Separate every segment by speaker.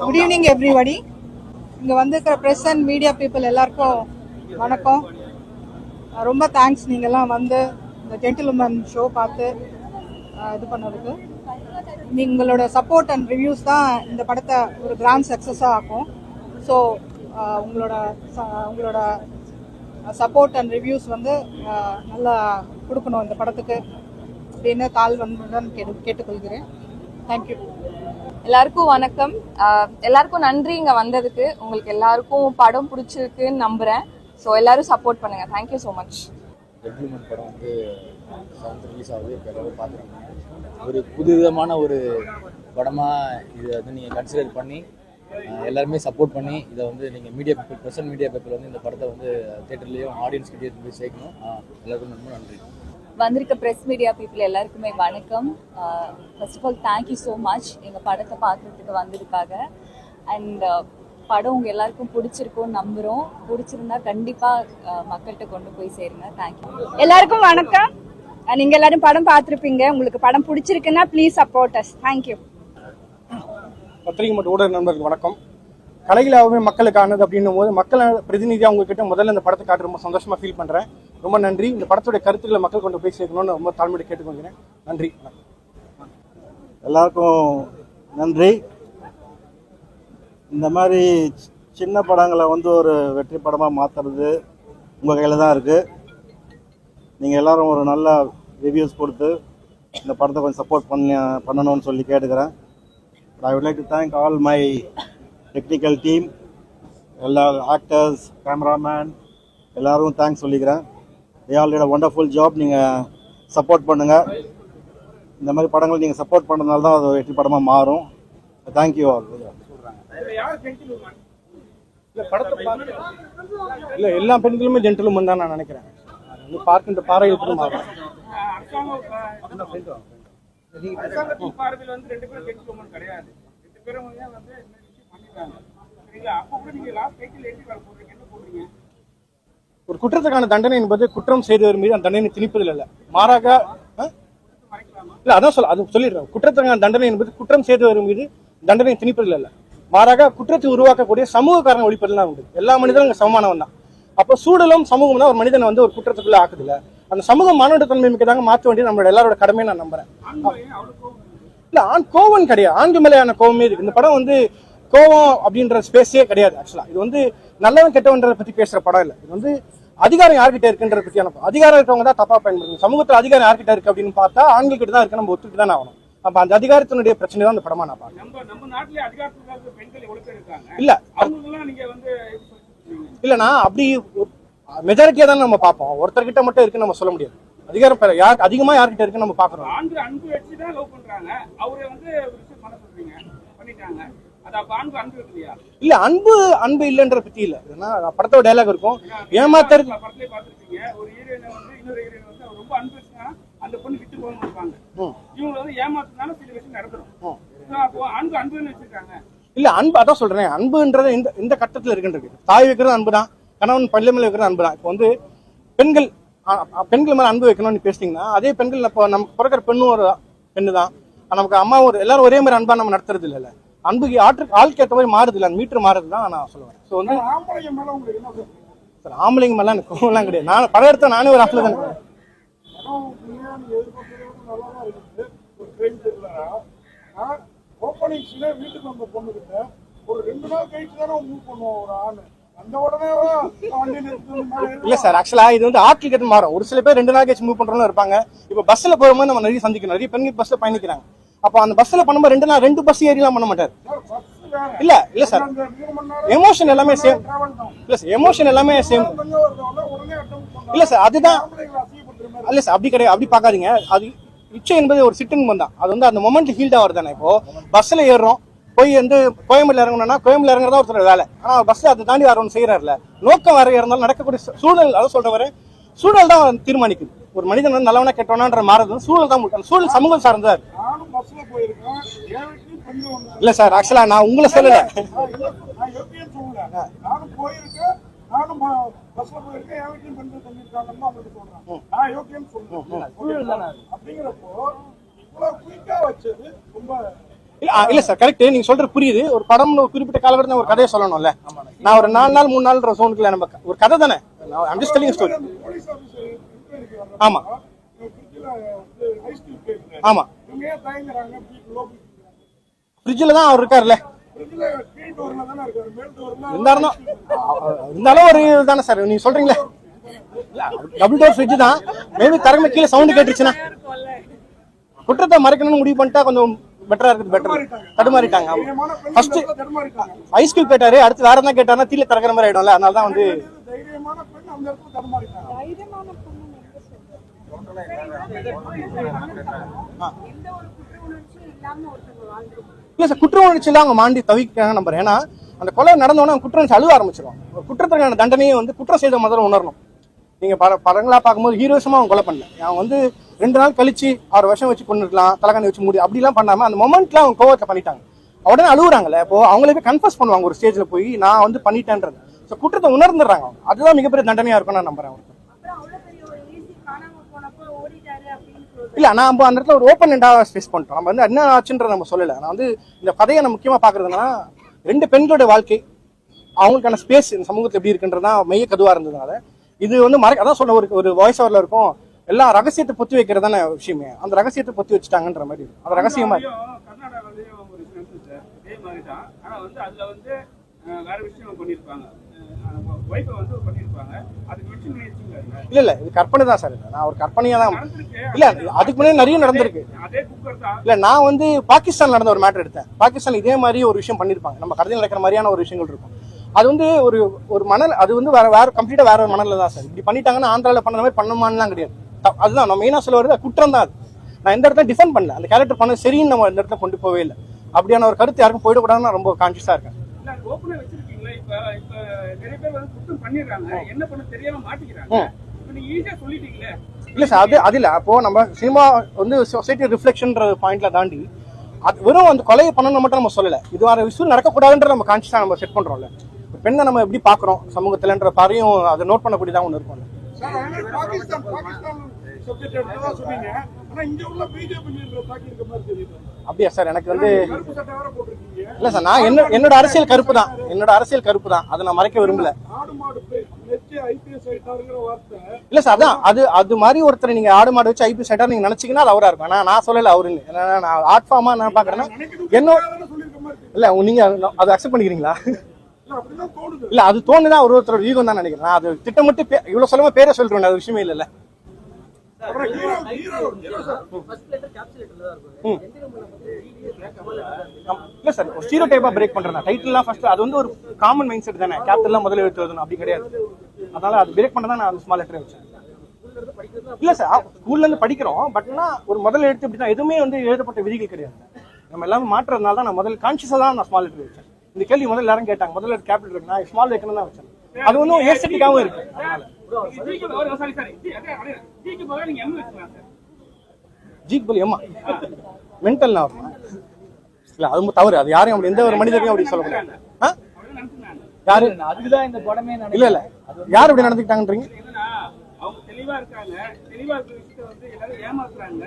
Speaker 1: Good evening everybody இங்கே வந்திருக்கிற press and media people எல்லாருக்கும் வணக்கம். ரொம்ப தேங்க்ஸ் நீங்கள்லாம் வந்து இந்த ஜென்டில்மேன் ஷோ பார்த்து இது பண்ணதுக்கு. உங்களோட சப்போர்ட் அண்ட் ரிவ்யூஸ் தான் இந்த படத்தை ஒரு கிராண்ட் சக்ஸஸாக ஆக்கும். ஸோ உங்களோட ச- உங்களோட சப்போர்ட் அண்ட் ரிவ்யூஸ் வந்து நல்லா கொடுக்கணும் இந்த படத்துக்கு அப்படின்னு தாழ் வன்புடன் கேட்டு கேட்டுக்கொள்கிறேன். தேங்க்யூ
Speaker 2: எல்லாருக்கும் வணக்கம். எல்லாருக்கும் நன்றி இங்க வந்ததுக்கு. உங்களுக்கு எல்லாருக்கும் படம் பிடிச்சிருக்குன்னு நம்புறேன். ஸோ எல்லாரும் சப்போர்ட் பண்ணுங்க. தேங்க்யூ ஸோ மச்
Speaker 3: ஜென்டில்மேன் படம் வந்து செவன்த் ரிலீஸ் ஆகுது. இப்போ எல்லாரும் பார்த்துருக்காங்க. ஒரு புதுவிதமான ஒரு படமாக இதை வந்து நீங்கள் கன்சிடர் பண்ணி எல்லாருமே சப்போர்ட் பண்ணி இதை வந்து நீங்கள் media paper present media paper வந்து இந்த படத்தை வந்து தேட்டர்லேயும் ஆடியன்ஸ் கிட்டேயும் போய் சேர்க்கணும் எல்லாருக்கும் ரொம்ப நன்றி.
Speaker 4: வந்திருக்க ப்ரெஸ் மீடியா பீப்புள் எல்லாருக்குமே வணக்கம். First of all thank you so much எங்கள் படத்தை பார்க்குறதுக்கு வந்ததுக்காக. அண்ட் படம் உங்கள் எல்லாருக்கும் பிடிச்சிருக்கும்னு நம்புகிறோம் பிடிச்சிருந்தா கண்டிப்பாக மக்கள்கிட்ட கொண்டு போய் சேருங்க. தேங்க்யூ
Speaker 5: எல்லாருக்கும் வணக்கம். அஹ் நீங்க எல்லாரும் படம் பார்த்திருப்பீங்க உங்களுக்கு படம் பிடிச்சிருக்குன்னா ப்ளீஸ் சப்போர்ட் அஸ் தேங்க்யூ
Speaker 6: பத்திரிகை மற்றும் ஊடக நண்பர்களுக்கு வணக்கம். கலைகளாகவே மக்களுக்கானது அப்படின்னும் போது மக்களை பிரதிநிதியாக உங்ககிட்ட முதல்ல இந்த படத்தை காட்டு ரொம்ப சந்தோஷமா ஃபீல் பண்றேன். ரொம்ப நன்றி. இந்த படத்துடைய கருத்துக்களை மக்கள் கொண்டு போய் சேர்க்கணும்னு ரொம்ப தாழ்மையை கேட்டுக்கொள்கிறேன். நன்றி.
Speaker 7: எல்லாருக்கும் நன்றி. இந்த மாதிரி சின்ன படங்களை வந்து ஒரு வெற்றி படமாக மாற்றுறது உங்கள் கையில் தான் இருக்குது நீங்கள் எல்லோரும் ஒரு நல்ல ரிவ்யூஸ் கொடுத்து இந்த படத்தை கொஞ்சம் சப்போர்ட் பண்ண பண்ணணும்னு சொல்லி கேட்டுக்கிறேன். I would like to thank all my technical team எல்லா ஆக்டர்ஸ் கேமராமேன் எல்லாரும் தேங்க்ஸ் சொல்லிக்கிறேன். தே ஆல் ஒண்டர்ஃபுல் ஜாப் நீங்கள் சப்போர்ட் பண்ணுங்கள் இந்த மாதிரி படங்கள் நீங்கள் சப்போர்ட் பண்ணுறதுனால தான் அது வெற்றி படமாக மாறும். தேங்க்யூ ஆல்
Speaker 6: இல்ல படத்தை பார்த்து இல்ல எல்லா பெண்களுமே ஜென்டிலுமன் தான் நான் நினைக்கிறேன். பார்க்கின்ற பார்வையில் கூட மாறும்.
Speaker 8: அரசாங்கத்தின் பார்வையில் வந்து ரெண்டு பேரும் ஜென்டில்மேன் கிடையாது. ரெண்டு பேரும் வந்து
Speaker 6: ஒரு குற்றத்துக்கான தண்டனை என்பது குற்றம் செய்தவர் மீது அந்த தண்டனை திணிப்பதில் இல்லை மாறாக? இல்ல அதான் சொல்ல அது சொல்லிடுறேன். குற்றத்துக்கான தண்டனை என்பது குற்றம் செய்தவர் மீது தண்டனை திணிப்பதில் இல்லை மாறாக குற்றத்தை உருவாக்கக்கூடிய சமூக காரணம் ஒழிப்பதில் தான் உண்டு. எல்லா மனிதரும் அங்கே சமமானவன் தான். அப்போ சூழலும் சமூகம் தான் ஒரு மனிதனை வந்து ஒரு குற்றத்துக்குள்ள ஆக்குதுல அந்த சமூகம் மானுட தன்மை மிக்கதாக மாற்ற வேண்டியது நம்மளோட எல்லாரோட கடமையை நான் நம்புறேன். இல்ல ஆண் கோவம் கிடையாது. ஆண்கு மேலையான கோவமே இருக்கு. இந்த படம் வந்து கோவம் அப்படின்ற ஸ்பேஸே கிடையாது ஆக்சுவலா இது வந்து நல்லவன் கெட்டவன்றதை பத்தி பேசுற படம் இல்ல. இது வந்து அதிகாரம் யார்கிட்ட இருக்குன்றத படம். அதிகாரம் இருக்கவங்க தான் தப்பா பயன்படுத்தும் சமூகத்துல அதிகாரம் யார்கிட்ட இருக்கு அப்படின்னு பார்த்தா ஆண்கள் கிட்ட தான் இருக்கு. நம்ம ஒத்துக்கிட்டு தான் ஆகணும். அப்ப அந்த அதிகாரத்தினுடைய பிரச்சனை தான் அந்த படமா நான் பாக்குறேன்
Speaker 8: நம்ம நம்ம நாட்டிலே அதிகாரத்தில் இருக்கிற பெண்கள் எவ்வளவு பேர் இருக்காங்க?
Speaker 6: இல்ல. இல்லனா அப்படி மெஜாரிட்டியா தான் நம்ம பார்ப்போம். ஒருத்தர்கிட்ட மட்டும் இருக்குன்னு நம்ம சொல்ல முடியாது. அதிகாரம் யார் அதிகமா யார்கிட்ட இருக்குன்னு நம்ம பாக்குறோம் இல்ல அன்பு அன்பு இல்லைன்ற பத்தி இல்ல. ஏன்னா படத்தோட டைலாக் இருக்கும்.
Speaker 8: வச்சிருக்காங்க.
Speaker 6: இல்ல அன்பு அதான் சொல்றேன். அன்புன்றது இந்த இந்த கட்டத்துல இருக்கின்றது. தாய் வைக்கிறது அன்பு தான் கணவன் பள்ளி மேல வைக்கிறது அன்பு தான் இப்போ வந்து பெண்கள் பெண்கள் மேல அன்பு வைக்கணும்னு பேசிட்டீங்கன்னா அதே பெண்கள் இப்போ நமக்கு பிறக்கிற பெண்ணும் ஒரு பெண்ணு தான் நமக்கு அம்மா ஒரு எல்லாரும் ஒரே மாதிரி அன்பா நம்ம நடத்துறது இல்லைல்ல. அன்புக்கு ஆற்று ஆளுக்கு ஏற்ற மாதிரி மாறுது இல்லை மீட்டர் மாறுது தான் நான் சொல்லுவேன். ஸோ வந்து? சார்? ஆம்பளைங்க மேலாம் எனக்கு கோவம்லாம் கிடையாது. நான் படம் எடுத்த நானே ஒரு ஆஃப்ல தான்.
Speaker 8: அந்த
Speaker 6: இல்ல சார் ஆக்சுவலா இது வந்து ஆட்கள் கிட்ட மாறும். ஒரு சில பேர் ரெண்டு நாள் கழிச்சு மூவ் பண்றவங்க இருப்பாங்க. இப்போ பஸ்ல போகும்போது நம்ம நிறைய சந்திக்கணும். நிறைய பெண்கள் பஸ்ல பயணிக்கிறாங்க. அப்போ அந்த பஸ்ல பண்ணும்போது ரெண்டு நாள் ரெண்டு பஸ் ஏறிலாம் பண்ண மாட்டார். இல்ல இல்ல சார் எமோஷன் எல்லாமே சேம் இல்ல சார் எமோஷன் எல்லாமே சேம் இல்ல சார் அதுதான். இல்ல சார் அப்படி கிடையாது. அப்படி பார்க்காதீங்க. அது இச்சை என்பது ஒரு சிட்டுன்னு தான். அது வந்து அந்த மொமெண்ட் ஹீல்ட் ஆகுறது தானே இப்போ? பஸ்ல ஏறுறோம். போய் வந்து கோயம்புல இறங்கணும்னா கோயம்புல இறங்குறதா ஒருத்தர் வேலை. ஆனா பஸ்ல அதை தாண்டி வேற ஒன்று செய்யறாருல நோக்கம் வேற இருந்தாலும் நடக்கக்கூடிய சூழல் அதை சொல்ற சூழல் தான் தீர்மானிக்குது. ஒரு மனிதன் வந்து நல்லவனா கெட்டவனான்ற மாறது சூழல் தான் முக்கியம். சூழல் சமூகம்
Speaker 8: ஒண்ணு
Speaker 6: இல்ல சார் ஆக்சுவலா நான் உங்களை சொல்லல. இல்ல, சார் கரெக்ட் நீங்க சொல்றது புரியுது. ஒரு படம்னு ஒரு குறிப்பிட்ட காலகட்டத்தில் ஒரு கதையை சொல்லணும்ல. நான் ஒரு நாலு நாள் மூணு நாள் ஜோனுக்குள்ள நம்ம ஒரு கதை தானே? நான் I'm just telling story
Speaker 8: police officer
Speaker 6: ஆமா.
Speaker 8: ஃப்ரிட்ஜில்
Speaker 6: ஆமா. ஃப்ரிட்ஜில் தான் அவர் இருக்கார்ல
Speaker 8: ஃப்ரிட்ஜில்
Speaker 6: இருந்தாலும் இருந்தாலும் ஒரு இதுதானே சார். நீங்க சொல்றீங்களே? டபுள் டோர் ஃப்ரிட்ஜ் தான். மேபி திறமை கீழே சவுண்டு கேட்டுருச்சுன்னா. குற்றத்தை மறைக்கணும்னு முடிவு பண்ணிட்டா கொஞ்சம் பெட்டரா இருக்குது பெட்டர் தடுமாறிட்டாங்க. ஃபர்ஸ்ட்
Speaker 8: தடுமாறிட்டாங்க.
Speaker 6: ஐஸ் கியூப் கேட்டாரு அடுத்து வேற என்ன கேட்டாருன்னா தீல திறக்கிற மாதிரி ஆயிடும்ல அதனால தான் வந்து இல்ல சார் குற்ற உணர்ச்சியில அவங்க மாண்டி தவிக்கிறாங்க நம்புறேன் ஏன்னா அந்த கொலை நடந்தோடனே குற்ற உணர்ச்சி அழுவ ஆரம்பிச்சிருவாங்க ஒரு குற்றத்துக்கான தண்டனையை வந்து குற்றம் செய்த முதல்ல உணரணும். நீங்க பட படங்களா பார்க்கும்போது ஹீரோசமா அவங்க கொலை பண்ணல. அவங்க வந்து ரெண்டு நாள் கழிச்சு ஆறு வருஷம் வச்சு கொண்டு இருக்கலாம் தலைகாணி வச்சு மூடி அப்படிலாம் பண்ணாம அந்த மொமெண்ட்ல அவங்க கோவத்தை பண்ணிட்டாங்க. உடனே அழுகுறாங்கல்ல இப்போ அவங்களே போய் கன்ஃபர்ஸ் பண்ணுவாங்க ஒரு ஸ்டேஜ்ல போய் நான் வந்து பண்ணிட்டேன்றது. ஸோ குற்றத்தை உணர்ந்துடுறாங்க அவங்க. அதுதான் மிகப்பெரிய தண்டனையா இருக்கும் நான் நம்புறேன் அவருக்கு. இல்ல நான் நம்ம அந்த இடத்துல ஒரு ஓப்பன் எண்டா ஃபேஸ் பண்ணிட்டோம். நம்ம வந்து என்ன ஆச்சுன்றத நம்ம சொல்லல. நான் வந்து இந்த கதையை நம்ம முக்கியமா பாக்குறதுன்னா ரெண்டு பெண்களோட வாழ்க்கை அவங்களுக்கான ஸ்பேஸ் இந்த சமூகத்துல எப்படி இருக்குன்றது தான் மைய கதுவா இருந்ததுனால. இது வந்து மறை அதான் சொல்ல ஒரு ஒரு வாய்ஸ் ஓவர்ல இருக்கும். எல்லா ரகசியத்தை பொத்தி வைக்கிறது தானே விஷயமே. அந்த ரகசியத்தை பொத்தி வச்சுட்டாங்கன்ற மாதிரி. அது ரகசியமா இல்ல இல்ல இது கற்பனை தான் சார். நான் ஒரு கற்பனையா தான் இல்ல அதுக்கு முன்னாடி நிறைய நடந்திருக்கு. இல்ல நான் வந்து பாகிஸ்தான் நடந்த ஒரு மேட்டர் எடுத்தேன். பாகிஸ்தான் இதே மாதிரி ஒரு விஷயம் பண்ணிருப்பாங்க நம்ம கடையில் நடக்கிற மாதிரியான ஒரு விஷயங்கள் இருக்கும். அது வந்து ஒரு ஒரு மணல் அது வந்து வேற வேற கம்ப்ளீட்டா வேற ஒரு மணல்ல தான் சார். இப்படி பண்ணிட்டாங்கன்னா ஆந்திரால பண்ண மாதிரி பண்ணுமான்லாம் கிடையாது. அதுதான் நான் மெயினா சொல்ல வருது குற்றம் தான் அது. நான் எந்த இடத்துல டிஃபெண்ட் பண்ணல. அந்த கேரக்டர் பண்ண சரின்னு நம்ம இந்த இடத்துல கொண்டு போவே இல்லை. அப்படியான ஒரு கருத்து யாருக்கும் போயிடக்கூடாதுன்னு ரொம்ப கான்சியஸா இருக்கேன்.
Speaker 8: இல்ல ஓப்பனா வச்சிருக்கீங்களா இப்ப இப்ப நிறைய பேர் வந்து குற்றம் பண்ணிடுறாங்க. என்ன பண்ண தெரியாம மாட்டிக்கிறாங்க. இப்ப நீங்க ஈஸியா சொல்லிட்டீங்களே.
Speaker 6: இல்ல சார் அது அது இல்ல. அப்போ நம்ம சினிமா வந்து சொசைட்டி ரிஃப்ளெக்ஷன்ற பாயிண்ட்ல தாண்டி அது வெறும் அந்த கொலையை பண்ணணும் மட்டும் நம்ம சொல்லல. இது வர விஷயம் நடக்கக்கூடாதுன்ற நம்ம கான்சியஸா நம்ம செட் பண்றோம்ல. பெண்ணை நம்ம எப்படி பாக்குறோம் சமூகத்துலன்ற பாரையும் அதை நோட் பண்ணக்கூடியதா ஒன்று இருக்கும்ல.
Speaker 8: சப்ஜெக்ட் எடுத்ததா சொன்னீங்க. ஆனா இங்க உள்ள பிஜேபி தாக்கி இருக்க மாதிரி தெரியுது.
Speaker 6: அப்படியா சார்? எனக்கு வந்து இல்ல சார் நான் என்ன என்னோட அரசியல் கருப்பு தான். என்னோட அரசியல் கருப்பு தான். அதை நான் மறைக்க விரும்பல.
Speaker 8: ஐபிஎஸ்
Speaker 6: இல்ல சார் அதான் அது அது மாதிரி ஒருத்தர் நீங்க ஆடு மாடு வச்சு ஐபி சைட்டா நீங்க நினைச்சீங்கன்னா அது அவரா இருக்கும். ஆனா நான் சொல்லல அவருன்னு. ஏன்னா நான் ஆர்ட் ஃபார்மா நான் பாக்குறேன்னா என்னோட. இல்ல நீங்க அதை அக்செப்ட் பண்ணிக்கிறீங்களா?
Speaker 8: இல்ல
Speaker 6: அது தோணுதான் ஒரு ஒருத்தரோட ஈகம் தான் நினைக்கிறேன். நான் அது திட்டமிட்டு இவ்வளவு சொல்லாம பேரை சொல்றேன் அது விஷயமே இல்ல இல்ல சார் ஒரு ஸ்டீரியோ டைப்பா பிரேக் பண்றேன் டைட்டில்லாம் ஃபர்ஸ்ட் அது வந்து ஒரு காமன் மைண்ட் செட் தானே கேபிட்டல்லாம் முதல்ல எடுத்து எழுதணும். அப்படி கிடையாது. அதனால அது பிரேக் பண்ண தான் நான் ஸ்மால் லெட்டர் வச்சேன். இல்ல சார் ஸ்கூல்ல இருந்து படிக்கிறோம். பட்னா ஒரு முதல்ல எடுத்து இப்படி தான் எதுவுமே வந்து எழுதப்பட்ட விதிகள் கிடையாது. நம்ம எல்லாமே மாற்றுறதுனால தான் நான் முதல் கான்சியஸா தான் நான் ஸ்மால் லெட்டர் வச்சேன். இந்த கேள்வி முதல்ல எல்லாரும் கேட்டாங்க. முதல்ல கேபிட்டல் இருக்கு நான் ஸ்மால் வைக்கணும் தான் வச்சேன். அது ஒன்றும் ஏஸ்தட்டிக்காவும் இருக்கு. அதனால. ஜீக் பலி அம்மா மென்டல் நான் இல்ல அது ரொம்ப தவறு. அது யாரையும் அப்படி எந்த ஒரு மனிதரையும் அப்படி சொல்ல முடியாது? யாரு?
Speaker 3: அதுக்குதான் இந்த படமே
Speaker 6: இல்ல இல்ல. யார் இப்படி நடந்துக்கிட்டாங்கன்றீங்க?
Speaker 8: என்னன்னா அவங்க தெளிவா இருக்காங்க. தெளிவா இருக்கிற விஷயத்த வந்து எல்லாரும் ஏமாத்துறாங்க.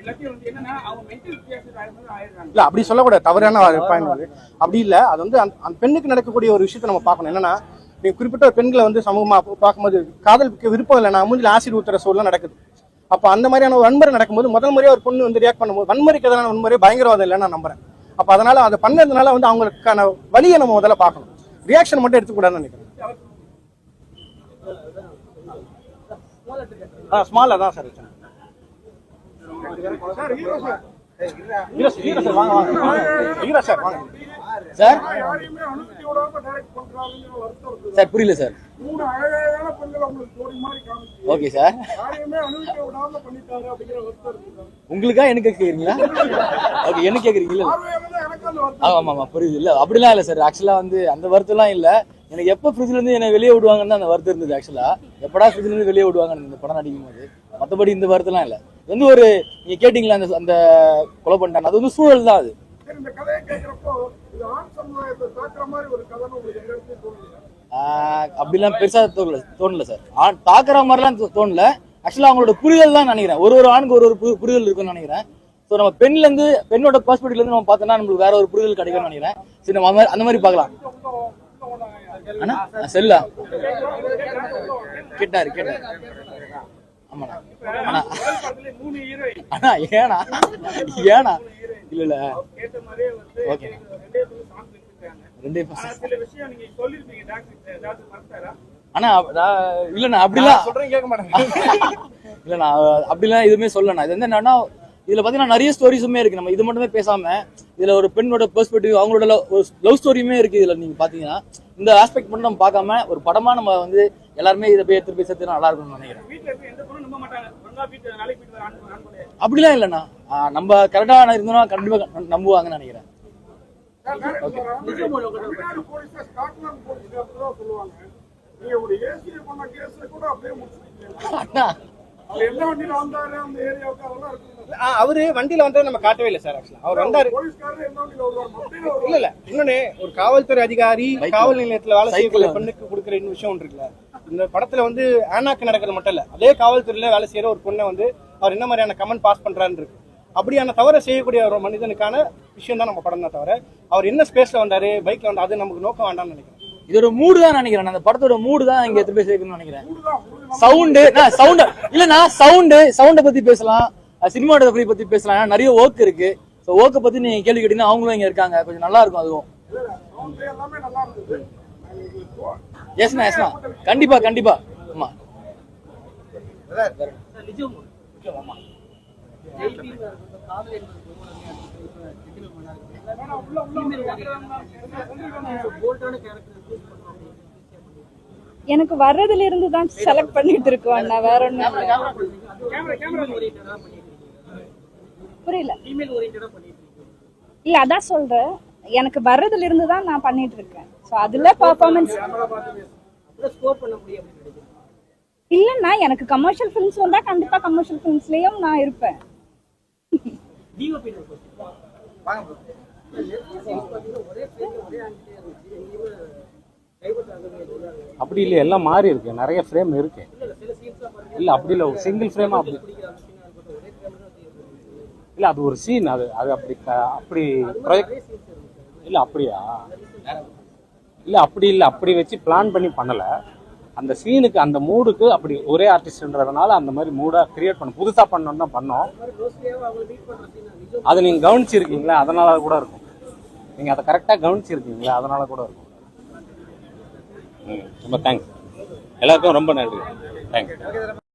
Speaker 8: எல்லாத்தையும் வந்து என்னன்னா அவங்க மென்டல் வித்தியாசம் ஆயிரம் ஆயிடுறாங்க.
Speaker 6: இல்ல அப்படி சொல்லக்கூடாது. தவறான பாயிண்ட் அப்படி இல்ல அது வந்து அந்த அந்த பெண்ணுக்கு நடக்கக்கூடிய ஒரு விஷயத்தை நம்ம பார்க்கணும். என்னன்னா நீங்க குறிப்பிட்ட ஒரு பெண்களை வந்து சமூகமாக பார்க்கும்போது காதலுக்கு விருப்பம் இல்லை நான் மூஞ்சில் ஆசிட் ஊத்துற சூழலாம் நடக்குது. அப்போ அந்த மாதிரியான வன்முறை நடக்கும்போது முதல் முறையாக ஒரு பொண்ணு வந்து ரியாக்ட் பண்ணும்போது வன்முறைக்கு எதிரான வன்முறை பயங்கரவாதம் இல்லைன்னு நான் நம்புறேன். அப்போ அதனால அதை பண்ணதுனால வந்து அவங்களுக்கான வழியை நம்ம முதல்ல பார்க்கணும். ரியாக்ஷன் மட்டும் எடுத்துக்கூடாதுன்னு நினைக்கிறேன். ஆ ஸ்மால் அதான் சார்
Speaker 8: சார் சார்?
Speaker 6: சார்
Speaker 3: புரியல சார். Okay sir.
Speaker 8: யாரையுமே அனுமதிக்க விடாம
Speaker 3: உங்களுக்கா எனக்கு கேக்குறீங்களா? ஓகே என்ன கேக்குறீங்களா?
Speaker 8: பார்வையாளர் எனக்கு அந்த
Speaker 3: ஆமா ஆமா புரியுது. இல்ல அப்படிலாம் இல்ல சார். ஆக்சுவலா வந்து அந்த வருத்தம்லாம் இல்ல. எனக்கு எப்போ ஃப்ரிட்ஜ்ல இருந்து என்ன வெளியே விடுவாங்கன்னு தான் அந்த வருத்தம் இருந்தது ஆக்சுவலா எப்படா ஃப்ரிட்ஜ்ல இருந்து வெளியே விடுவாங்க இந்த படம் நடிக்கும் போது மற்றபடி இந்த வருத்தம்லாம் இல்லை. வந்து ஒரு நீங்க கேட்டீங்களா அந்த அந்த கொலை பண்ணிட்டாங்க அது வந்து சூழல் தான் அது. அப்படிலாம் பெருசா தோணல தோணல சார். ஆண் தாக்குற மாதிரிலாம் தோணல. ஆக்சுவலா அவங்களோட புரிதல் தான் நினைக்கிறேன். ஒரு ஒரு ஆணுக்கு ஒரு ஒரு புரிதல் இருக்கும்னு நினைக்கிறேன். ஸோ நம்ம பெண்ல இருந்து பெண்ணோட பெர்ஸ்பெக்டிவ்ல இருந்து நம்ம பார்த்தோம்னா நம்மளுக்கு வேற ஒரு புரிதல் கிடைக்கும்னு நினைக்கிறேன். சரி நம்ம அந்த மாதிரி- அந்த மாதிரி பார்க்கலாம். செல்லா. கேட்டாரு கேட்டாரு. ஆமாண்ணா அண்ணா
Speaker 8: படத்துல மூணு ஹீரோயின்
Speaker 3: அண்ணா ஏனா ஏனா இல்ல இல்ல. ஓகே.
Speaker 8: ரெண்டே ஆனா
Speaker 3: இல்லண்ணா அப்படிலாம்
Speaker 6: சொல்றேன் கேட்க மாட்டேங்க.
Speaker 3: இல்லண்ணா அப்படிலாம் எதுவுமே சொல்லண்ணா. இது வந்து என்னன்னா இதுல பாத்தீங்கன்னா நிறைய ஸ்டோரிஸுமே இருக்கு. நம்ம இது மட்டுமே பேசாம இதுல ஒரு பெண்ணோட பெர்ஸ்பெக்டிவ் அவங்களோட ஒரு லவ் ஸ்டோரியுமே இருக்கு இதுல நீங்க பாத்தீங்கன்னா. இந்த ஆஸ்பெக்ட் மட்டும் நம்ம பார்க்காம ஒரு படமா நம்ம வந்து எல்லாருமே இதை போய் எடுத்து போய் சேர்த்து நல்லா இருக்கும்னு நினைக்கிறேன். அப்படிலாம் இல்லைண்ணா. நம்ம கரெக்டா இருந்தோம்னா கண்டிப்பா ந- நம்புவாங்கன்னு நினைக்கிறேன்.
Speaker 8: அவர் வண்டியில
Speaker 6: வந்ததை நம்ம காட்டவே இல்லை சார் ஆக்சுவலா அவர் வந்தாரு. இல்ல இல்ல. இன்னொன்னு ஒரு காவல்துறை அதிகாரி. காவல் நிலையத்துல வேலை செய்யக்கூடிய. பெண்ணுக்கு கொடுக்குற இன்னும் விஷயம் ஒன்று இருக்குல்ல. இந்த படத்துல வந்து ஆனாக்கு நடக்கிறது மட்டும் இல்ல அதே காவல்துறையில வேலை செய்யற ஒரு பொண்ணை வந்து அவர் என்ன மாதிரியான கமெண்ட் பாஸ் பண்றாருன்னு இருக்கு. அப்படியான தவறை செய்யக்கூடிய ஒரு மனிதனுக்கான விஷயம் தான் நம்ம படம் தான் தவிர அவர் என்ன ஸ்பேஸ்ல வந்தாரு பைக்ல வந்தா அது நமக்கு நோக்கம் வேண்டாம்னு நினைக்கிறேன்.
Speaker 3: இது ஒரு மூடு தான் நினைக்கிறேன். அந்த படத்தோட மூடு தான் இங்க எடுத்து போய் சேர்க்கணும்னு நினைக்கிறேன் சவுண்டு சவுண்ட் இல்லண்ணா சவுண்டு சவுண்டை பத்தி பேசலாம். சினிமாட்டோகிராஃபி பத்தி பேசலாம். நிறைய ஒர்க் இருக்கு. ஸோ ஒர்க்கை பத்தி நீங்க கேள்வி கேட்டீங்கன்னா அவங்களும் இங்க இருக்காங்க. கொஞ்சம் நல்லா இருக்கும் அதுவும்
Speaker 8: சவுண்ட் எல்லாமே நல்லா இருந்தது
Speaker 3: எஸ்ண்ணா எஸ்ண்ணா கண்டிப்பா கண்டிப்பா. ஆமா.
Speaker 5: எனக்கு வர்றதுல இருந்து தான் செலக்ட் பண்ணிட்டு இருக்கோம் அண்ணா வேற
Speaker 8: கேமரா
Speaker 5: புரியல. இல்ல அதான் சொல்றேன். எனக்கு வர்றதுல இருந்து தான் நான் பண்ணிட்டு இருக்கேன் சோ அதுல பெர்ஃபார்மன்ஸ் இல்லன்னா எனக்கு கமர்ஷியல் ஃபிலிம்ஸ் வந்தா கண்டிப்பா கமர்ஷியல் ஃபிலிம்ஸ்லயும் நான் இருப்பேன்.
Speaker 9: அப்படி இல்லை எல்லாம் மாறி இருக்கு. நிறைய ஃப்ரேம் இருக்கு. இல்ல அப்படி இல்ல ஒரு சிங்கிள் ஃப்ரேம் அப்படி இல்ல அது ஒரு சீன் அது அது அப்படி அப்படி project- இல்லை அப்படியா? இல்லை அப்படி இல்லை அப்படி வச்சு பிளான் பண்ணி பண்ணலை. அந்த சீனுக்கு அந்த மூடுக்கு அப்படி ஒரே ஆர்டிஸ்ட்ன்றதுனால அந்த மாதிரி மூடாக கிரியேட் பண்ண புதுசாக பண்ணணும்னு தான் பண்ணோம். அதை நீங்கள் கவனிச்சிருக்கீங்களா? அதனால கூட இருக்கும். நீங்கள் அதை கரெக்டாக கவனிச்சிருக்கீங்களா? அதனால கூட இருக்கும். ம், ரொம்ப தேங்க்ஸ் எல்லாருக்கும் ரொம்ப நன்றி. தேங்க்ஸ்